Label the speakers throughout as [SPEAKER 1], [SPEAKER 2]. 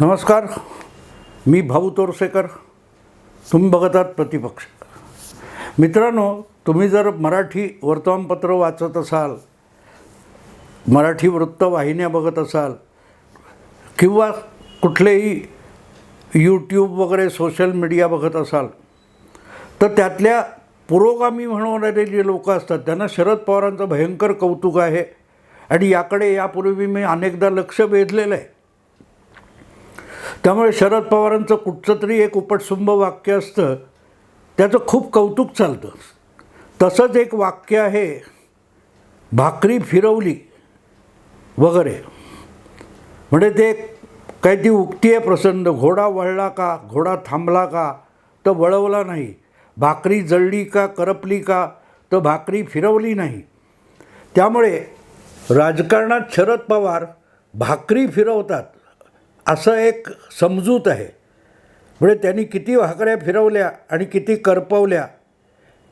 [SPEAKER 1] नमस्कार. मी भाऊ तोरसेकर. तुम्ही बघत आहात प्रतिपक्ष. मित्रांनो तुम्ही जर मराठी वर्तमानपत्र वाचत असाल मराठी वृत्तवाहिन्या बघत असाल किंवा कुठलेही यूट्यूब वगैरे सोशल मीडिया बघत असाल तर त्यातल्या पुरोगामी म्हणणारे जे लोक असतात त्यांना शरद पवारांचं भयंकर कौतुक आहे. आणि याकडे यापूर्वी मी अनेकदा लक्ष वेधलेलं आहे. त्यामुळे शरद पवारांचं कुठचं तरी एक उपटसुंभ वाक्य असतं त्याचं खूप कौतुक चालतं. तसंच एक वाक्य आहे भाकरी फिरवली वगैरे. म्हणजे ते काही ती उक्ती आहे प्रसन्न घोडा वळला का घोडा थांबला का तर वळवला नाही. भाकरी जळली का करपली का तर भाकरी फिरवली नाही. त्यामुळे राजकारणात शरद पवार भाकरी फिरवतात. असं एक समजूत आहे. म्हणजे त्यांनी किती भाकऱ्या फिरवल्या आणि किती करपवल्या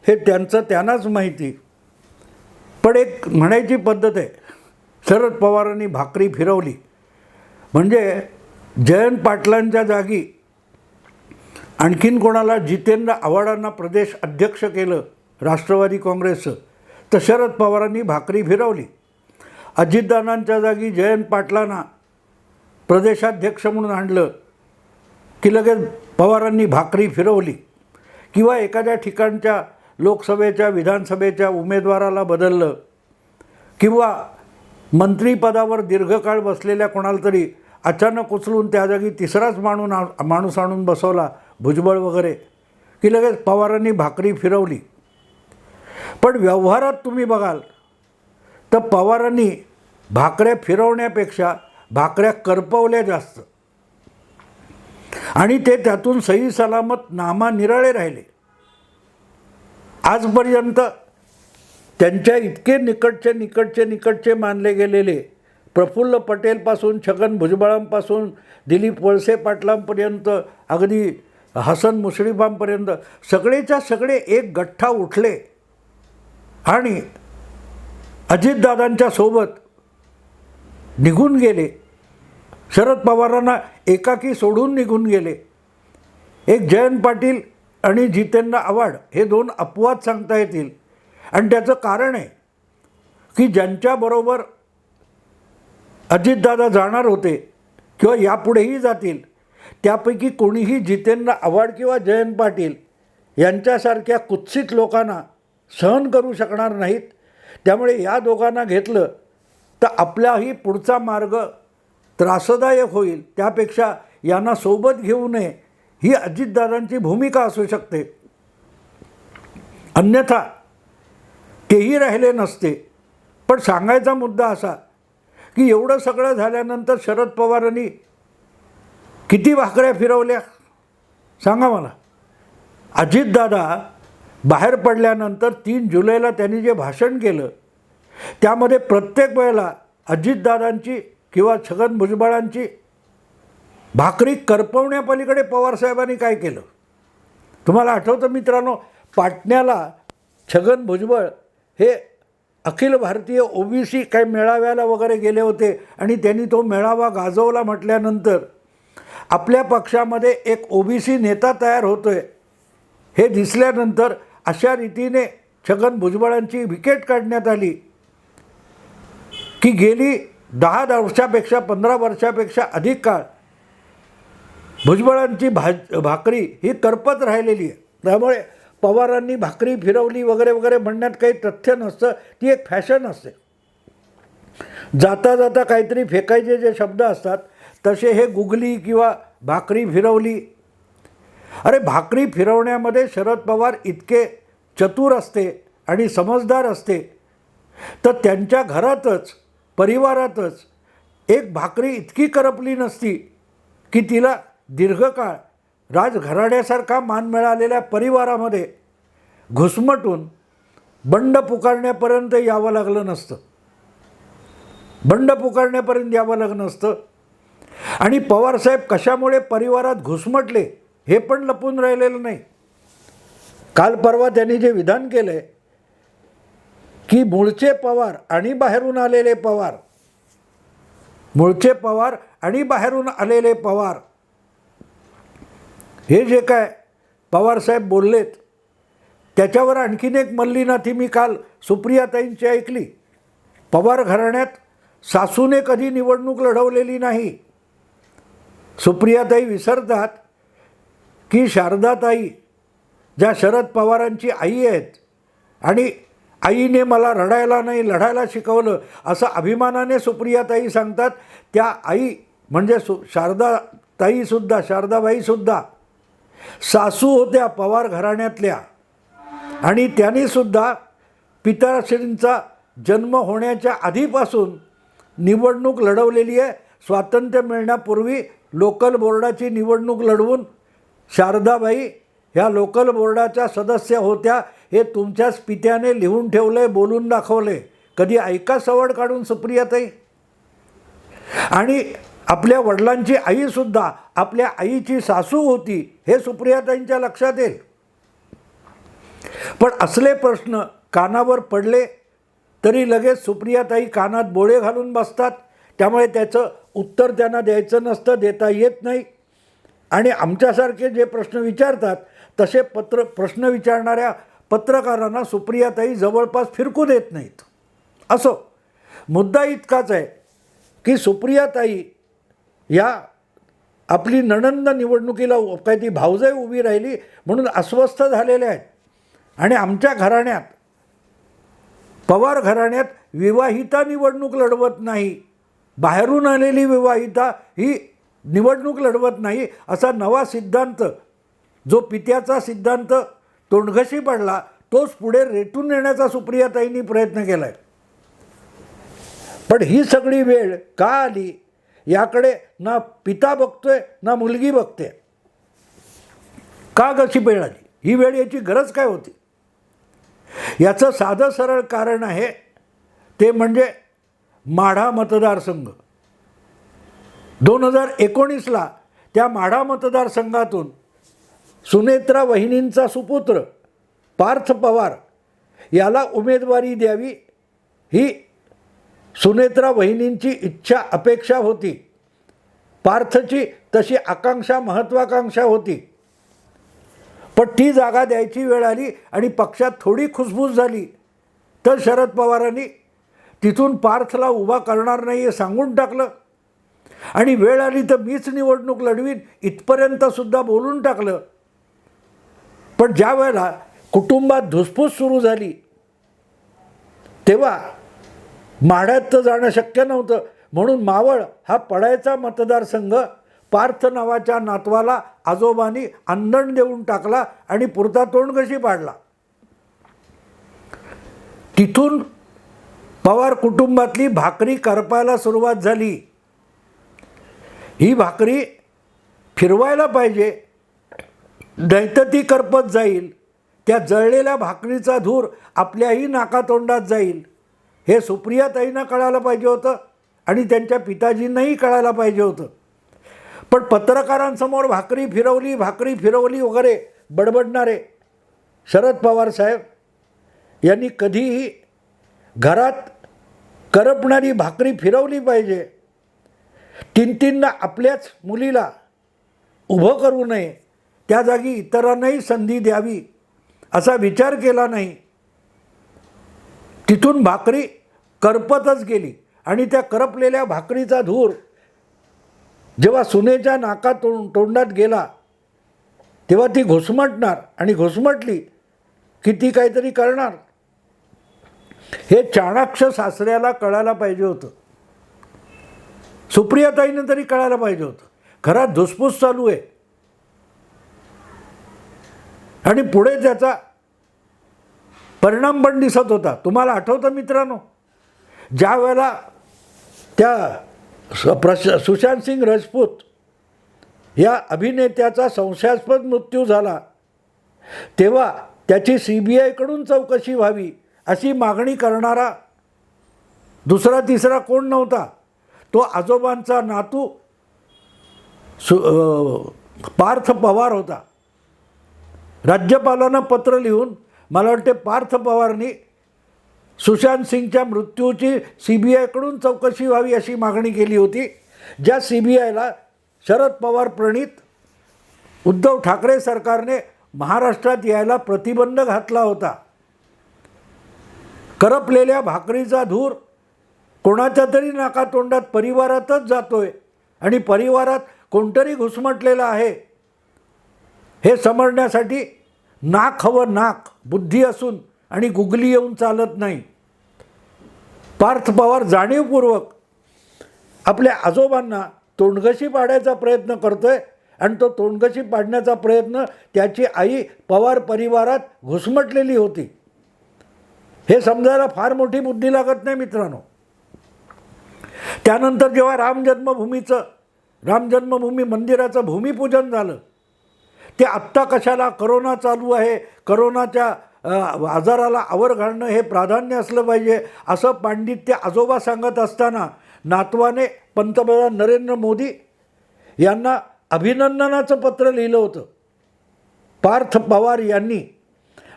[SPEAKER 1] हे त्यांचं त्यांनाच माहिती. पण एक म्हणायची पद्धत आहे शरद पवारांनी भाकरी फिरवली. म्हणजे जयंत पाटलांच्या जागी आणखीन कोणाला जितेंद्र आव्हाडांना प्रदेश अध्यक्ष केलं राष्ट्रवादी काँग्रेसचं तर शरद पवारांनी भाकरी फिरवली. अजितदानांच्या जागी जयंत पाटलांना प्रदेशाध्यक्ष म्हणून आणलं की लगेच पवारांनी भाकरी फिरवली किंवा एखाद्या ठिकाणच्या लोकसभेच्या विधानसभेच्या उमेदवाराला बदललं किंवा मंत्रीपदावर दीर्घकाळ बसलेल्या कोणाला तरी अचानक उचलून त्या जागी तिसराच माणून माणूस आणून बसवला भुजबळ वगैरे की लगेच पवारांनी भाकरी फिरवली. पण व्यवहारात तुम्ही बघाल तर पवारांनी भाकऱ्या फिरवण्यापेक्षा भाकऱ्या करपवल्या जास्त. आणि ते त्यातून सही सलामत नामा निराळे राहिले. आजपर्यंत त्यांच्या इतके निकटचे निकटचे निकटचे मानले गेलेले प्रफुल्ल पटेलपासून छगन भुजबळांपासून दिलीप वळसे पाटलांपर्यंत अगदी हसन मुश्रीफांपर्यंत सगळेच्या सगळे एक गठ्ठा उठले. आणि अजितदादांच्या सोबत निघून गेले. शरद पवारांना एकाकी सोडून निघून गेले. एक जयंत पाटील आणि जितेंद्र आव्हाड हे दोन अपवाद सांगता येतील. आणि त्याचं कारण आहे की ज्यांच्याबरोबर अजितदादा जाणार होते किंवा यापुढेही जातील त्यापैकी कोणीही जितेंद्र आव्हाड किंवा जयंत पाटील यांच्यासारख्या कुत्सित लोकांना सहन करू शकणार नाहीत. त्यामुळे या दोघांना घेतलं तर आपलाही पुढचा मार्ग त्रासदायक होईल. त्यापेक्षा यांना सोबत घेऊ नये. ही अजितदादांची भूमिका असू शकते. अन्यथा तेही राहिले नसते. पण सांगायचा मुद्दा असा की एवढं सगळं झाल्यानंतर शरद पवारांनी किती भाकऱ्या फिरवल्या? सांगा मला. अजितदादा बाहेर पडल्यानंतर तीन जुलैला त्यांनी जे भाषण केलं त्यामध्ये प्रत्येक वेळेला अजितदादांची किंवा छगन भुजबळांची भाकरी करपवण्यापलीकडे पवारसाहेबांनी काय केलं? तुम्हाला आठवतं मित्रांनो पाटण्याला छगन भुजबळ हे अखिल भारतीय ओबीसी काही मेळाव्याला वगैरे गेले होते आणि त्यांनी तो मेळावा गाजवला म्हटल्यानंतर आपल्या पक्षामध्ये एक ओबीसी नेता तयार होतो आहे हे दिसल्यानंतर अशा रीतीने छगन भुजबळांची विकेट काढण्यात आली की गेली दहा वर्षापेक्षा पंधरा वर्षापेक्षा अधिक काळ भुजबळांची भाज भाकरी ही करपत राहिलेली आहे. त्यामुळे पवारांनी भाकरी फिरवली वगैरे वगैरे म्हणण्यात काही तथ्य नसतं. ती एक फॅशन असते. जाता जाता काहीतरी फेकायचे जे शब्द असतात तसे हे गुगली किंवा भाकरी फिरवली. अरे भाकरी फिरवण्यामध्ये शरद पवार इतके चतुर असते आणि समजदार असते. तर त्यांच्या घरातच परिवारातच एक भाकरी इतकी करपली नसती की तिला दीर्घकाळ राजघराण्यासारखा मान मिळालेल्या परिवारामध्ये घुसमटून बंड पुकारण्यापर्यंत यावं लागलं नसतं. बंड पुकारण्यापर्यंत यावं लागलं नसतं. आणि पवारसाहेब कशामुळे परिवारात घुसमटले हे पण लपून राहिलेलं नाही. काल परवा त्यांनी जे विधान केलं आहे की मूळचे पवार आणि बाहेरून आलेले पवार. मूळचे पवार आणि बाहेरून आलेले पवार. हे जे काय पवारसाहेब बोललेत त्याच्यावर आणखीन एक मल्लीनाथी मी काल सुप्रियाताईंची ऐकली. पवार घराण्यात सासूने कधी निवडणूक लढवलेली नाही. सुप्रियाताई विसरतात की शारदाताई ज्या शरद पवारांची आई आहेत आणि आईने मला रडायला नाही लढायला शिकवलं असं अभिमानाने सुप्रियाताई सांगतात. त्या आई म्हणजे सु शारदाताईसुद्धा शारदाबाईसुद्धा सासू होत्या पवार घराण्यातल्या. आणि त्यांनीसुद्धा पिताश्रींचा जन्म होण्याच्या आधीपासून निवडणूक लढवलेली आहे. स्वातंत्र्य मिळण्यापूर्वी लोकल बोर्डाची निवडणूक लढवून शारदाबाई ह्या लोकल बोर्डाच्या सदस्य होत्या. हे तुमच्याच पित्याने लिहून ठेवलं बोलून दाखवले कधी ऐका सवड काढून सुप्रियाताई? आणि आपल्या वडिलांची आईसुद्धा आपल्या आईची सासू होती हे सुप्रियाताईंच्या लक्षात येईल. पण असले प्रश्न कानावर पडले तरी लगेच सुप्रियाताई कानात बोळे घालून बसतात. त्यामुळे त्याचं उत्तर त्यांना द्यायचं नसतं देता येत नाही. आणि आमच्यासारखे जे प्रश्न विचारतात तसे पत्र प्रश्न विचारणाऱ्या पत्रकारांना सुप्रियाताई जवळपास फिरकू देत नाहीत. असो मुद्दा इतकाच आहे की सुप्रियाताई या आपली नणंद निवडणुकीला काय ती भावजाई उभी राहिली म्हणून अस्वस्थ झालेल्या आहेत. आणि आमच्या घराण्यात पवार घराण्यात विवाहिता निवडणूक लढवत नाही. बाहेरून आलेली विवाहिता ही निवडणूक लढवत नाही असा नवा सिद्धांत जो पित्याचा सिद्धांत तोंडघशी पडला. तोच पुढे रेटून नेण्याचा सुप्रियाताईंनी प्रयत्न केला आहे पण ही सगळी वेळ का आली? याकडे ना पिता बघतोय ना मुलगी बघते. का कशी वेळ आली? ही वेळ याची गरज काय होती? याचं साधं सरळ कारण आहे ते म्हणजे माढा मतदारसंघ दोन हजार एकोणीसला त्या माढा मतदारसंघातून सुनेत्रा वहिनींचा सुपुत्र पार्थ पवार याला उमेदवारी द्यावी ही सुनेत्रा वहिनींची इच्छा अपेक्षा होती. पार्थची तशी आकांक्षा महत्त्वाकांक्षा होती. पण ती जागा द्यायची वेळ आली आणि पक्षात थोडी खुसबूस झाली. तर शरद पवारांनी तिथून पार्थला उभा करणार नाही हे सांगून टाकलं. आणि वेळ आली तर मीच निवडणूक लढवीन इथपर्यंतसुद्धा बोलून टाकलं. पण ज्या वेळेला कुटुंबात धुसफूस सुरू झाली तेव्हा माढ्यात तर जाणं शक्य नव्हतं. म्हणून मावळ हा पडायचा मतदारसंघ पार्थ नावाच्या नातवाला आजोबांनी अंदण देऊन टाकला आणि पुरता तोंड कशी पाडला. तिथून पवार कुटुंबातली भाकरी करपायला सुरुवात झाली. ही भाकरी फिरवायला पाहिजे नाहीतर ती करपत जाईल. त्या जळलेल्या भाकरीचा धूर आपल्याही नाकातोंडात जाईल. हे सुप्रियाताईंना कळायला पाहिजे होतं आणि त्यांच्या पिताजींनाही कळायला पाहिजे होतं. पण पत्रकारांसमोर भाकरी फिरवली भाकरी फिरवली वगैरे बडबडणारे. शरद पवार साहेब यांनी कधीही घरात करपणारी भाकरी फिरवली पाहिजे. तीन तीनदा आपल्याच मुलीला उभं करू नये. त्या जागी इतरांनाही संधी द्यावी असा विचार केला नाही. तिथून भाकरी करपतच गेली आणि त्या करपलेल्या भाकरीचा धूर जेव्हा सुनेच्या नाका तोंड तोंडात गेला तेव्हा ती घुसमटणार आणि घुसमटली की ती काहीतरी करणार. हे चाणाक्ष सासऱ्याला कळायला पाहिजे होतं. सुप्रियाताईनं तरी कळायला पाहिजे होतं. घरात धुसफूस चालू आहे. आणि पुढे त्याचा परिणाम पण दिसत होता. तुम्हाला आठवतं मित्रांनो? ज्या वेळेला त्या स- प्रश सुशांत सिंग राजपूत या अभिनेत्याचा संशयास्पद मृत्यू झाला तेव्हा त्याची सी बी आयकडून चौकशी व्हावी अशी मागणी करणारा दुसरा तिसरा कोण नव्हता? तो आजोबांचा नातू सु पार्थ पवार होता. राज्यपालांना पत्र लिहून मला वाटते पार्थ पवारनी सुशांत सिंगच्या मृत्यूची सी बी आयकडून चौकशी व्हावी अशी मागणी केली होती ज्या सी बी आयला शरद पवार प्रणित उद्धव ठाकरे सरकारने महाराष्ट्रात यायला प्रतिबंध घातला होता. करपलेल्या भाकरीचा धूर कोणाच्या तरी नाकातोंडात परिवारातच जातोय आणि परिवारात कोणतरी घुसमटलेलं आहे. हे समजण्यासाठी नाक हवं नाक बुद्धी असून आणि गुगली येऊन चालत नाही. पार्थ पवार जाणीवपूर्वक आपल्या आजोबांना तोंडघशी पाडायचा प्रयत्न करतोय आणि तो तोंडघशी पाडण्याचा प्रयत्न त्याची आई पवार परिवारात घुसमटलेली होती. हे समजायला फार मोठी बुद्धी लागत नाही मित्रांनो. त्यानंतर जेव्हा राम जन्मभूमीचं राम जन्मभूमी मंदिराचं भूमिपूजन झालं ते आत्ता कशाला करोना चालू आहे? करोनाच्या आजाराला आवर घालणं हे प्राधान्य असलं पाहिजे. असं पांडित्य आजोबा सांगत असताना नातवाने पंतप्रधान नरेंद्र मोदी यांना अभिनंदनाचं पत्र लिहिलं होतं. पार्थ पवार यांनी.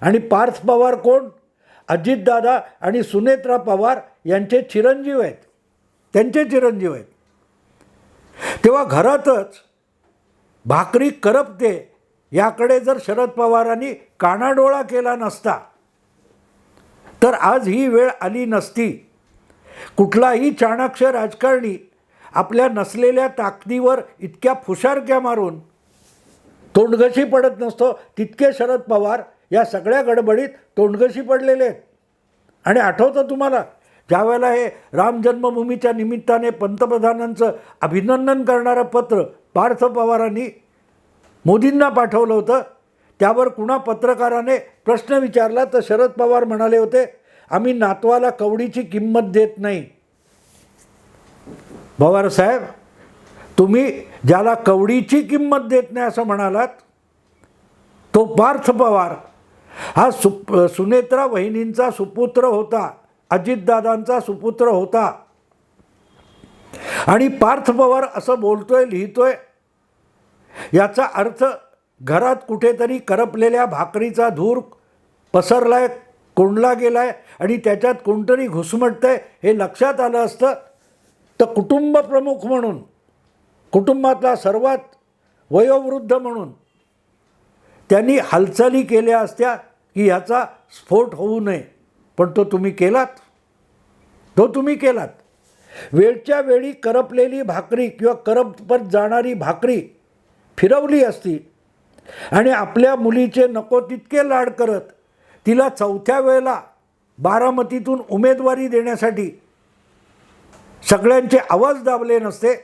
[SPEAKER 1] आणि पार्थ पवार कोण? अजितदादा आणि सुनेत्रा पवार यांचे चिरंजीव आहेत. त्यांचे चिरंजीव आहेत. तेव्हा घरातच भाकरी करपते याकडे जर शरद पवारांनी कानाडोळा केला नसता तर आज ही वेळ आली नसती. कुठलाही चाणाक्ष राजकारणी आपल्या नसलेल्या ताकदीवर इतक्या फुशारक्या मारून तोंडघशी पडत नसतो तितके शरद पवार या सगळ्या गडबडीत तोंडघशी पडलेले आहेत. आणि आठवतं तुम्हाला ज्यावेळेला हे राम जन्मभूमीच्या निमित्ताने पंतप्रधानांचं अभिनंदन करणारं पत्र पार्थ पवारांनी मोदींना पाठवलं होतं. त्यावर कुणा पत्रकाराने प्रश्न विचारला तर शरद पवार म्हणाले होते आम्ही नातवाला कवडीची किंमत देत नाही. पवार साहेब तुम्ही ज्याला कवडीची किंमत देत नाही असं म्हणालात तो पार्थ पवार. हा सुप सुनेत्रा वहिनींचा सुपुत्र होता अजितदादांचा सुपुत्र होता. आणि पार्थ पवार असं बोलतोय लिहितोय याचा अर्थ घरात कुठेतरी करपलेल्या भाकरीचा धूर पसरला आहे कोंडला गेला आहे आणि त्याच्यात कोणतरी घुसमटतंय हे लक्षात आलं असतं. तर कुटुंब प्रमुख म्हणून कुटुंबातला सर्वात वयोवृद्ध म्हणून त्यांनी हालचाली केल्या असत्या की ह्याचा स्फोट होऊ नये. पण तो तुम्ही केलात? तो तुम्ही केलात. वेळच्या वेळी करपलेली भाकरी किंवा करपत जाणारी भाकरी फिरवली असती. आणि आपल्या मुलीचे नको तितके लाड करत तिला चौथ्या वेळेला बारामतीतून उमेदवारी देण्यासाठी सगळ्यांचे आवाज दाबले नसते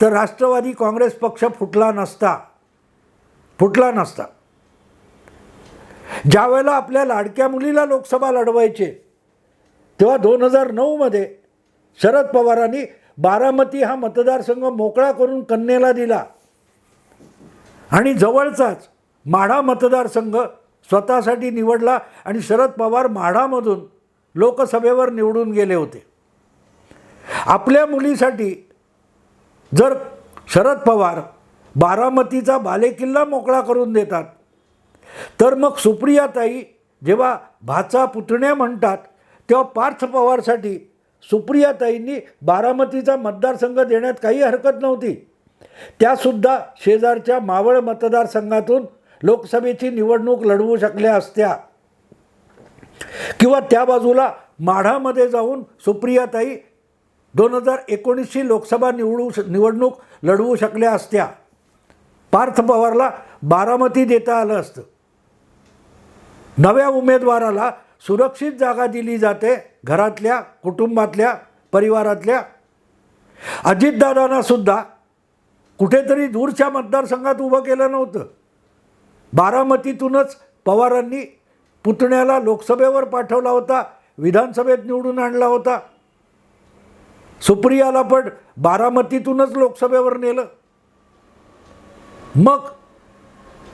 [SPEAKER 1] तर राष्ट्रवादी काँग्रेस पक्ष फुटला नसता. फुटला नसता. ज्या वेळेला आपल्या लाडक्या मुलीला लोकसभा लढवायचे तेव्हा दोन हजार नऊमध्ये शरद पवारांनी बारामती हा मतदारसंघ मोकळा करून कन्येला दिला. आणि जवळचाच माढा मतदारसंघ स्वतःसाठी निवडला आणि शरद पवार माढामधून लोकसभेवर निवडून गेले होते. आपल्या मुलीसाठी जर शरद पवार बारामतीचा बालेकिल्ला मोकळा करून देतात तर मग सुप्रियाताई जेव्हा भाचा पुतण्या म्हणतात तेव्हा पार्थ पवारसाठी सुप्रियाताईंनी बारामतीचा मतदारसंघ देण्यात काही हरकत नव्हती. त्यासुद्धा शेजारच्या मावळ मतदारसंघातून लोकसभेची निवडणूक लढवू शकल्या असत्या. किंवा त्या बाजूला माढामध्ये जाऊन सुप्रियाताई दोन हजार एकोणीसची लोकसभा निवडू निवडणूक लढवू शकल्या असत्या. पार्थ पवारला बारामती देता आलं असतं. नव्या उमेदवाराला सुरक्षित जागा दिली जाते घरातल्या कुटुंबातल्या परिवारातल्या. अजितदादांना सुद्धा कुठेतरी दूरच्या मतदारसंघात उभं केलं नव्हतं. बारामतीतूनच पवारांनी पुतण्याला लोकसभेवर पाठवला होता विधानसभेत निवडून आणला होता. सुप्रियाला पण बारामतीतूनच लोकसभेवर नेलं. मग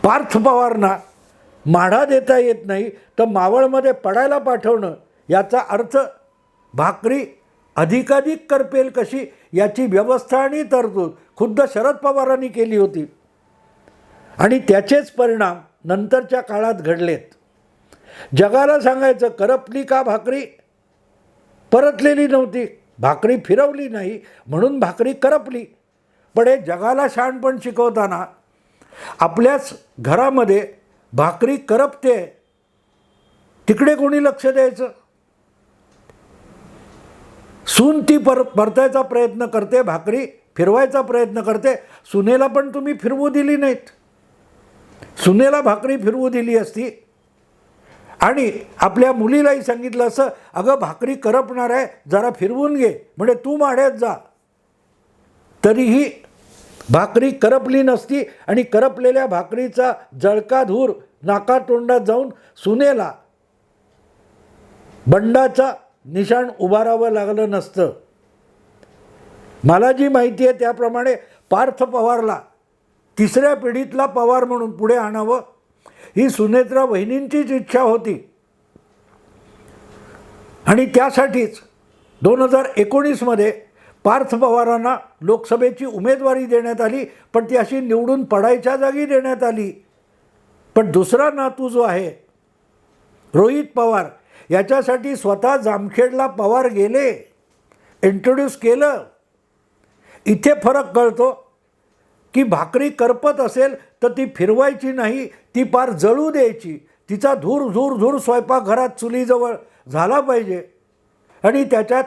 [SPEAKER 1] पार्थ पवारना माढा देता येत नाही तर मावळमध्ये पडायला पाठवणं याचा अर्थ भाकरी अधिकाधिक करपेल कशी याची व्यवस्था आणि तरतूद खुद्द शरद पवारांनी केली होती. आणि त्याचेच परिणाम नंतरच्या काळात घडलेत. जगाला सांगायचं करपली का भाकरी? परतलेली नव्हती. भाकरी फिरवली नाही म्हणून भाकरी करपली. पण हे जगाला शहाणपण शिकवताना आपल्याच घरामध्ये भाकरी करपते. तिकडे कोणी लक्ष द्यायचं? सून ती पर परतायचा प्रयत्न करते भाकरी फिरवायचा प्रयत्न करते. सुनेला पण तुम्ही फिरवू दिली नाहीत. सुनेला भाकरी फिरवू दिली असती. आणि आपल्या मुलीलाही सांगितलं असं अगं भाकरी करपणार आहे जरा फिरवून घे. म्हणजे तू माढ्यात जा. तरीही भाकरी करपली नसती आणि करपलेल्या भाकरीचा जळका धूर नाकातोंडात जाऊन सुनेला बंडाचा निशाण उभारावं लागलं नसतं. मला जी माहिती आहे त्याप्रमाणे पार्थ पवारला तिसऱ्या पिढीतला पवार म्हणून पुढे आणावं ही सुनेत्रा वहिनींचीच इच्छा होती. आणि त्यासाठीच दोन हजार एकोणीसमध्ये पार्थ पवारांना लोकसभेची उमेदवारी देण्यात आली पण ती अशी निवडून पडायच्या जागी देण्यात आली. पण दुसरा नातू जो आहे रोहित पवार याच्यासाठी स्वतः जामखेडला पवार गेले इंट्रोड्यूस केलं. इथे फरक कळतो की भाकरी करपत असेल तर ती फिरवायची नाही ती पार जळू द्यायची. तिचा धूर धूर धूर स्वयंपाकघरात चुलीजवळ झाला पाहिजे. आणि त्याच्यात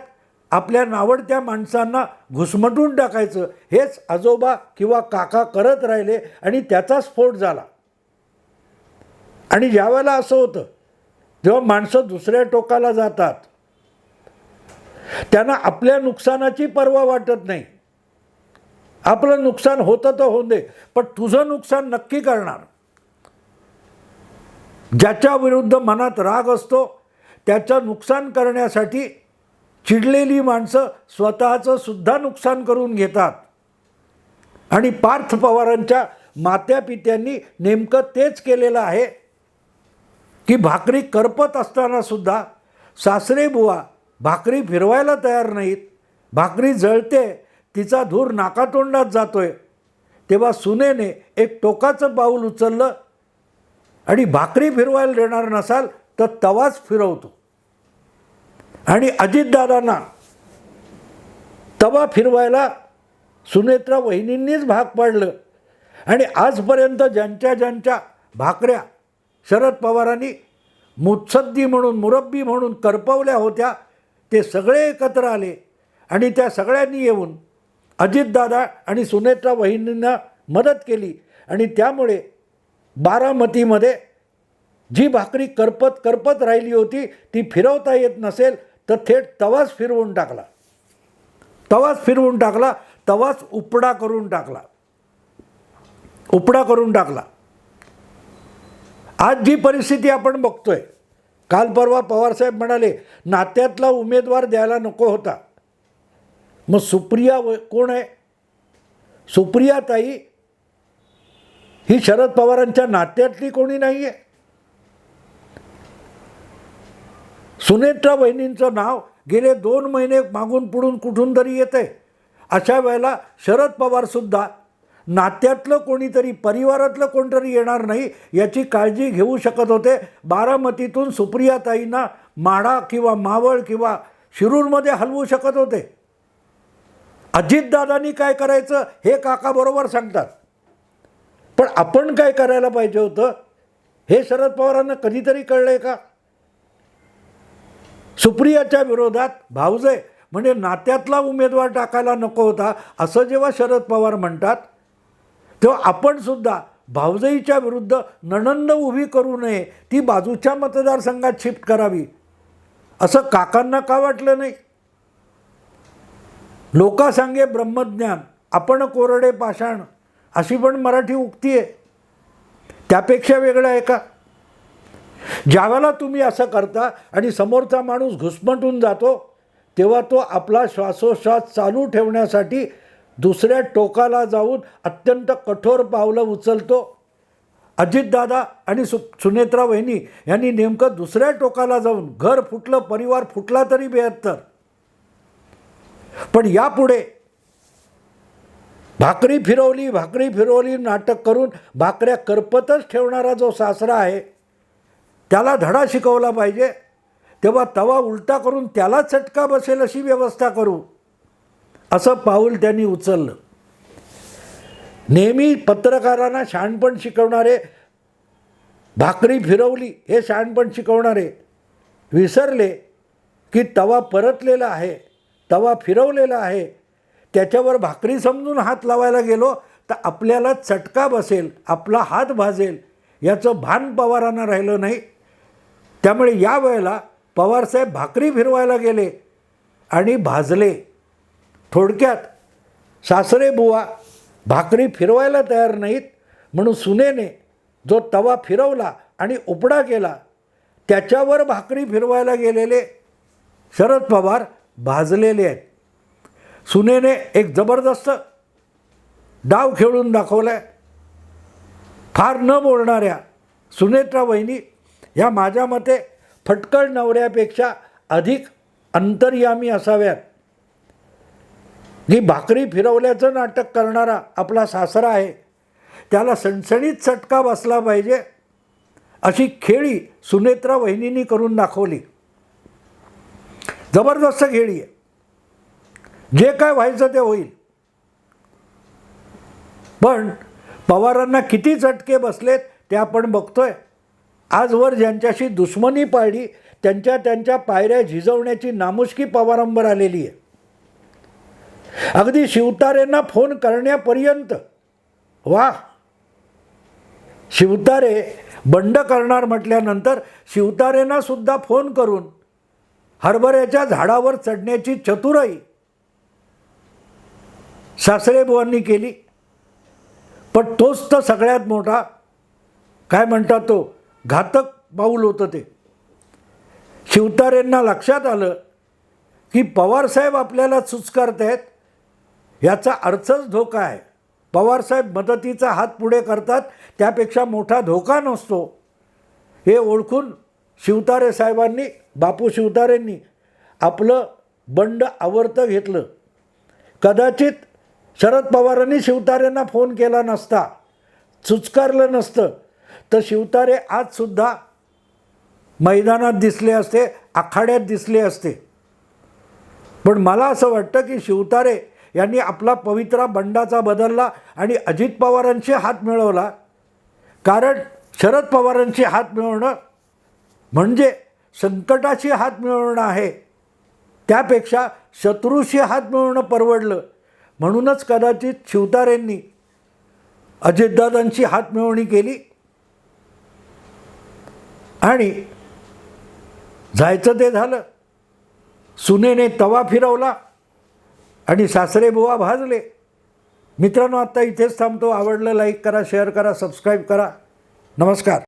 [SPEAKER 1] आपल्या नावडत्या माणसांना घुसमटून टाकायचं. हेच आजोबा किंवा काका करत राहिले आणि त्याचा स्फोट झाला. आणि ज्यावेळेला असं होतं जेव्हा माणसं दुसऱ्या टोकाला जातात त्यांना आपल्या नुकसानाची पर्वा वाटत नाही. आपलं नुकसान होतं तर होऊन दे पण तुझं नुकसान नक्की करणार. ज्याच्या विरुद्ध मनात राग असतो त्याचं नुकसान करण्यासाठी चिडलेली माणसं स्वतःचं सुद्धा नुकसान करून घेतात. आणि पार्थ पवारांच्या मात्यापित्यांनी नेमकं तेच केलेलं आहे. की भाकरी करपत असताना सुद्धा सासरे बुवा भाकरी फिरवायला तयार नाहीत. भाकरी जळते तिचा धूर नाकातोंडात जातो आहे तेव्हा सुनेने एक टोकाचं पाऊल उचललं आणि भाकरी फिरवायला देणार नसाल तर तवाच फिरवतो. आणि अजितदादांना तवा फिरवायला सुनेत्रा वहिनींनीच भाग पाडलं. आणि आजपर्यंत ज्यांच्या ज्यांच्या भाकऱ्या शरद पवारांनी मुत्सद्दी म्हणून मुरब्बी म्हणून करपवल्या होत्या. ते सगळे एकत्र आले आणि त्या सगळ्यांनी येऊन अजितदादा आणि सुनेत्रा वहिनींना मदत केली. आणि त्यामुळे बारामतीमध्ये जी भाकरी करपत करपत राहिली होती ती फिरवता येत नसेल तर थेट तवाच फिरवून टाकला. तवाच फिरवून टाकला तवाच उपडा करून टाकला. उपडा करून टाकला. आज जी परिस्थिती आपण बघतोय काल परवा पवारसाहेब म्हणाले नात्यातला उमेदवार द्यायला नको होता. मग सुप्रिया व कोण आहे? सुप्रिया ताई ही शरद पवारांच्या नात्यातली कोणी नाही आहे सुनेत्रा वहिनींचं नाव गेले दोन महिने मागून पुढून कुठून तरी येतं आहे अशा वेळेला शरद पवारसुद्धा नात्यातलं कोणीतरी परिवारातलं कोणतरी येणार नाही याची काळजी घेऊ शकत होते. बारामतीतून सुप्रियाताईंना माढा किंवा मावळ किंवा शिरूरमध्ये हलवू शकत होते. अजितदादांनी काय करायचं हे काका बरोबर सांगतात. पण आपण काय करायला पाहिजे होतं हे शरद पवारांना कधीतरी कळलं आहे का? सुप्रियाच्या विरोधात भावजय म्हणजे नात्यातला उमेदवार टाकायला नको होता असं जेव्हा शरद पवार म्हणतात तेव्हा आपण सुद्धा भावजईच्या विरुद्ध नणंद उभी करू नये ती बाजूच्या मतदारसंघात शिफ्ट करावी. असं काकांना का वाटलं नाही? लोका सांगे ब्रह्मज्ञान आपण कोरडे पाषाण अशी पण मराठी उक्ती आहे. त्यापेक्षा वेगळं आहे का? ज्यावेळेला तुम्ही असं करता आणि समोरचा माणूस घुसमटून जातो तेव्हा तो आपला श्वासोश्वास चालू ठेवण्यासाठी दुसऱ्या टोकाला जाऊन अत्यंत कठोर पावलं उचलतो. अजितदादा आणि सु सुनेत्रा वहिनी यांनी नेमकं दुसऱ्या टोकाला जाऊन घर फुटलं परिवार फुटला तरी बेहत्तर. पण यापुढे भाकरी फिरवली भाकरी फिरवली नाटक करून भाकऱ्या करपतच ठेवणारा जो सासरा आहे त्याला धडा शिकवला पाहिजे. तेव्हा तवा उलटा करून त्याला चटका बसेल अशी व्यवस्था करू. असं पाऊल त्यांनी उचललं. नेहमी पत्रकारांना शहाणपण शिकवणारे भाकरी फिरवली हे शहाणपण शिकवणारे विसरले की तवा परतलेला आहे तवा फिरवलेला आहे त्याच्यावर भाकरी समजून हात लावायला गेलो तर आपल्याला चटका बसेल आपला हात भाजेल याचं भान पवारांना राहिलं नाही. त्यामुळे या वेळेला पवारसाहेब भाकरी फिरवायला गेले आणि भाजले. थोडक्यात सासरे बुवा भाकरी फिरवायला तयार नाहीत म्हणून सुनेने जो तवा फिरवला आणि उपडा केला त्याच्यावर भाकरी फिरवायला गेलेले शरद पवार भाजलेले आहेत. सुनेने एक जबरदस्त डाव खेळून दाखवला आहे फार न बोलणाऱ्या सुनेत्रा वहिनी ह्या माझ्या मते फटकळ नवऱ्यापेक्षा अधिक अंतर्यामी असाव्यात. ही भाकरी फिरवल्याचं नाटक करणारा आपला सासरा आहे. त्याला सणसणीत चटका बसला पाहिजे. अशी खेळी सुनेत्रा वहिनींनी करून दाखवली. जबरदस्त खेळी आहे. जे काय व्हायचं ते होईल. पण पवारांना किती चटके बसलेत ते आपण बघतोय. आजवर ज्यांच्याशी दुश्मनी पाळली त्यांच्या त्यांच्या पायऱ्या झिजवण्याची नामुष्की पवारांवर आलेली आहे. अगदी शिवतारेंना फोन करण्यापर्यंत. वा शिवतारे बंड करणार म्हटल्यानंतर शिवतारेंना सुद्धा फोन करून हरभऱ्याच्या झाडावर चढण्याची चतुराई सासरेबुवांनी केली. पण तोच तर सगळ्यात मोठा काय म्हणतात तो घातक पाऊल होतं ते. शिवतारेंना लक्षात आलं की पवारसाहेब आपल्याला चुचकारतायत याचा अर्थच धोका आहे. पवारसाहेब मदतीचा हात पुढे करतात त्यापेक्षा मोठा धोका नसतो. हे ओळखून शिवतारे साहेबांनी बापू शिवतारेंनी आपलं बंड आवर्त घेतलं. कदाचित शरद पवारांनी शिवतारेंना फोन केला नसता चुचकारलं नसतं तर शिवतारे आजसुद्धा मैदानात दिसले असते आखाड्यात दिसले असते. पण मला असं वाटतं की शिवतारे यांनी आपला पवित्रा बंडाचा बदलला आणि अजित पवारांशी हात मिळवला. कारण शरद पवारांशी हात मिळवणं म्हणजे संकटाशी हात मिळवणं आहे. त्यापेक्षा शत्रूशी हात मिळवणं परवडलं. म्हणूनच कदाचित शिवतारेंनी अजितदादांशी हात मिळवणी केली. आणि जायचं ते झालं. सुनेने तवा फिरवला. आणि सासरे बुवा भाजले. मित्रांनो आत्ता इथेच थांबतो. आवडलं लाईक करा शेअर करा सबस्क्राईब करा. नमस्कार.